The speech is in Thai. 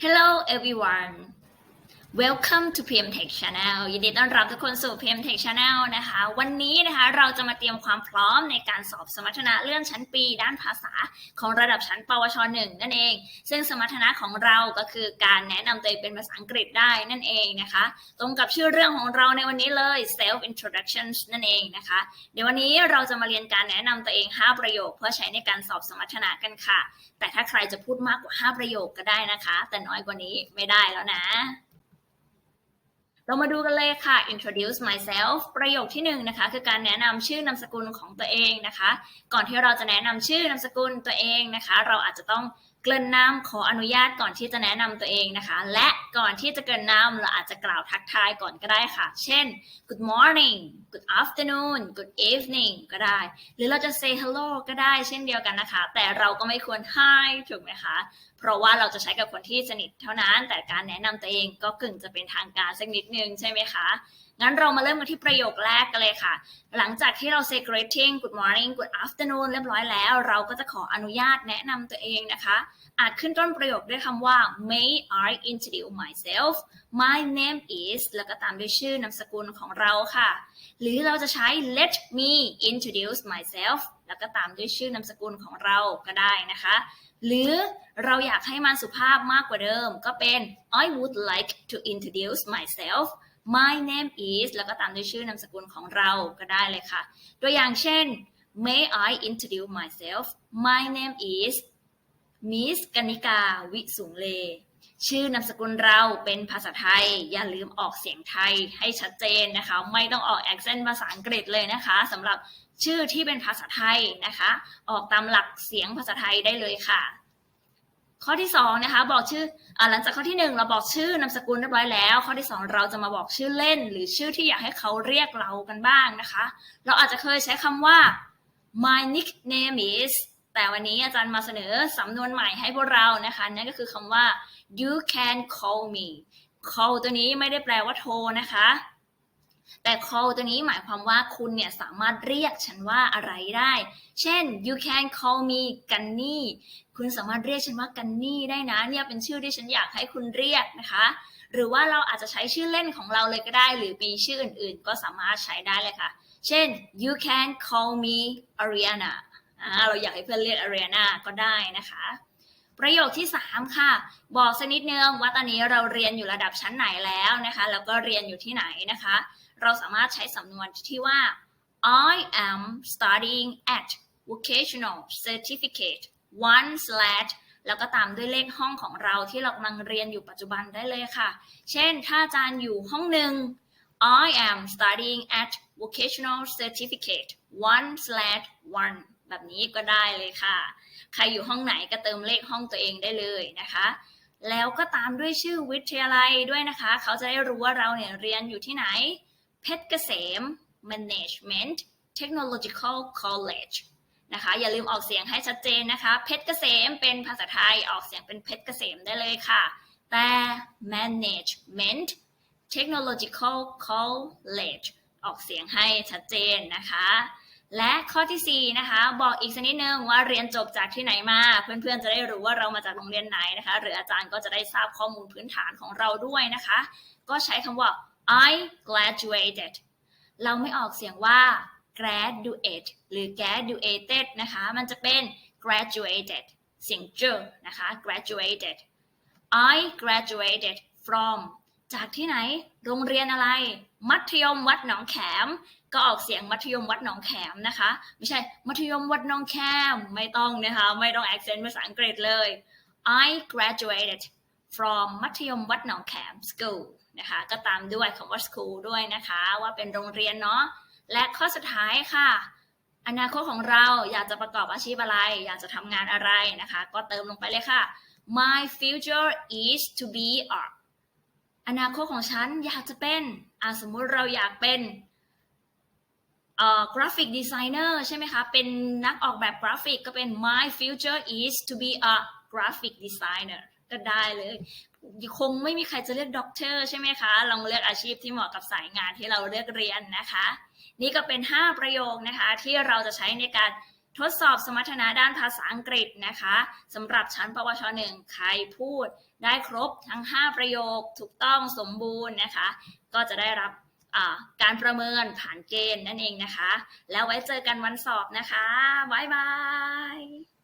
Hello everyone Welcome to PM Tech Channel ยินดีต้อนรับทุกคนสู่ PM Tech Channel นะคะ วันนี้นะคะเราจะมาเตรียมความพร้อมในการสอบสมรรถนะเลื่อนชั้นปี ด้านภาษาของระดับชั้นปวช 1 นั่นเอง ซึ่งสมรรถนะของเราก็คือการแนะนำตัวเองเป็นภาษาอังกฤษได้นั่นเองนะคะ ตรงกับชื่อเรื่องของเราในวันนี้เลย self introduction นั่นเองนะคะ เดี๋ยววันนี้เราจะมาเรียนการแนะนำตัวเอง 5 ประโยค เพื่อใช้ในการสอบสมรรถนะกันค่ะ แต่ถ้าใครจะพูดมากกว่า 5 ประโยคก็ได้นะคะ แต่น้อยกว่านี้ไม่ได้แล้วนะ เรามาดูกันเลยค่ะ introduce myself ประโยคที่หนึ่งนะคะคือการแนะนำชื่อนามสกุลของตัวเองนะคะ ก่อนที่เราจะแนะนำชื่อนามสกุลตัวเองนะคะ เราอาจจะต้อง เกริ่นนำขออนุญาตก่อนที่จะแนะนำตัวเองนะคะ และก่อนที่จะเกริ่นนำเราอาจจะกล่าวทักทายก่อนก็ได้ค่ะ เช่น good morning good afternoon good evening ก็ได้ หรือเราจะ say hello ก็ได้เช่นเดียวกันนะคะ แต่เราก็ไม่ควร hi ถูกไหมคะ เพราะว่าเราจะใช้กับคนที่สนิทเท่านั้น แต่การแนะนำตัวเองก็กึ่งจะเป็นทางการสักนิดนึงใช่ไหมคะงั้นเรามาเริ่มกันที่ประโยคแรกกันเลยค่ะ หลังจากที่เรา say greeting good morning good afternoon เรียบร้อยแล้ว เราก็จะขออนุญาตแนะนำตัวเองนะคะ อาจขึ้นต้นประโยคด้วยคำว่า may I introduce myself my name is แล้วก็ตามด้วยชื่อนามสกุลของเราค่ะ หรือเราจะใช้ let me introduce myself แล้วก็ตามด้วยชื่อนามสกุลของเราก็ได้นะคะ หรือเราอยากให้มันสุภาพมากกว่าเดิมก็เป็น I would like to introduce myself my name is แล้วก็ตามด้วยชื่อนามสกุลของเราก็ได้เลยค่ะ ตัวอย่างเช่น May I introduce myself my name is Miss กนิกาวิสุงเล ชื่อนามสกุลเราเป็นภาษาไทย อย่าลืมออกเสียงไทยให้ชัดเจนนะคะ ไม่ต้องออกแอคเซนต์ภาษาอังกฤษเลยนะคะสำหรับชื่อที่เป็นภาษาไทยนะคะ ออกตามหลักเสียงภาษาไทยได้เลยค่ะ ข้อที่สองนะคะบอกชื่ออหลังจากข้อที่หนึ่งเราบอกชื่อนามสกุลเรียบร้อยแล้ว ข้อที่สองเราจะมาบอกชื่อเล่น หรือชื่อที่อยากให้เขาเรียกเรากันบ้างนะคะ เราอาจจะเคยใช้คำว่า my nickname is แต่วันนี้อาจารย์มาเสนอสำนวนใหม่ให้พวกเรานะคะนั่นก็คือคำว่า you can call me call ตัวนี้ไม่ได้แปลว่าโทรนะคะ แต่ call ตัวนี้หมายความว่าคุณเนี่ยสามารถเรียกฉันว่าอะไรได้ เช่น you can call me กันนี่ คุณสามารถเรียกฉันว่ากันนี่ได้นะ เนี่ยเป็นชื่อที่ฉันอยากให้คุณเรียกนะคะ หรือว่าเราอาจจะใช้ชื่อเล่นของเราเลยก็ได้ หรือมีชื่ออื่นๆ ก็สามารถใช้ได้เลยค่ะ เช่น you can call me Ariana เราอยากให้เพื่อนเรียก Ariana ก็ได้นะคะประโยคที่ 3 ค่ะ บอกสักนิดนึงว่าตอนนี้เราเรียนอยู่ระดับชั้นไหนแล้วนะคะ แล้วก็เรียนอยู่ที่ไหนนะคะ เราสามารถใช้สำนวนที่ว่า I am studying at vocational certificate one slash แล้วก็ตามด้วยเลขห้องของเราที่เรากำลังเรียนอยู่ปัจจุบันได้เลยค่ะ เช่น ถ้าอาจารย์อยู่ห้องหนึ่ง I am studying at vocational certificate one slash one แบบนี้ก็ได้เลยค่ะ ใครอยู่ห้องไหนก็เติมเลขห้องตัวเองได้เลยนะคะ แล้วก็ตามด้วยชื่อวิทยาลัยด้วยนะคะ เขาจะได้รู้ว่าเราเนี่ยเรียนอยู่ที่ไหน เพชรเกษม Management Technological College นะคะ อย่าลืมออกเสียงให้ชัดเจนนะคะ เพชรเกษมเป็นภาษาไทยออกเสียงเป็นเพชรเกษมได้เลยค่ะ แต่ Management Technological College ออกเสียงให้ชัดเจนนะคะ และข้อที่4นะคะ บอกอีกสักนิดนึงว่าเรียนจบจากที่ไหนมา เพื่อนๆจะได้รู้ว่าเรามาจากโรงเรียนไหนนะคะ หรืออาจารย์ก็จะได้ทราบข้อมูลพื้นฐานของเราด้วยนะคะ ก็ใช้คำว่า I graduated เราไม่ออกเสียงว่า graduate หรือ graduated นะคะ มันจะเป็น graduated เสียงเจอนะคะ graduated I graduated from จากที่ไหน โรงเรียนอะไร มัธยมวัดหนองแขม ก็ออกเสียงมัธยมวัดหนองแขมนะคะ ไม่ใช่มัธยมวัดหนองแขม ไม่ต้องนะคะ ไม่ต้อง accent ภาษาอังกฤษเลย I graduated from มัธยมวัดหนองแขม school นะคะก็ตามด้วยคำว่า school ด้วยนะคะ ว่าเป็นโรงเรียนเนาะและข้อสุดท้ายค่ะ อนาคตของเราอยากจะประกอบอาชีพอะไร อยากจะทำงานอะไรนะคะ ก็เติมลงไปเลยค่ะ My future is to be a อนาคตของฉันอยากจะเป็นอะสมมุติเราอยากเป็นเอ่อกราฟิกดีไซเนอร์ใช่ไหมคะ เป็นนักออกแบบกราฟิกก็เป็น My future is to be a graphic designer ก็ได้เลยคงไม่มีใครจะเลือกด็อกเตอร์ใช่ไหมคะลองเลือกอาชีพที่เหมาะกับสายงานที่เราเลือกเรียนนะคะ นี่ก็เป็น 5 ประโยคนะคะที่เราจะใช้ในการทดสอบสมรรถนะด้านภาษาอังกฤษนะคะสำหรับชั้นปวชหนึ่งใครพูดได้ครบทั้ง 5 ประโยคถูกต้องสมบูรณ์นะคะ ก็จะได้รับการประเมินผ่านเกณฑ์นั่นเองนะคะ แล้วไว้เจอกันวันสอบนะคะ บ๊ายบาย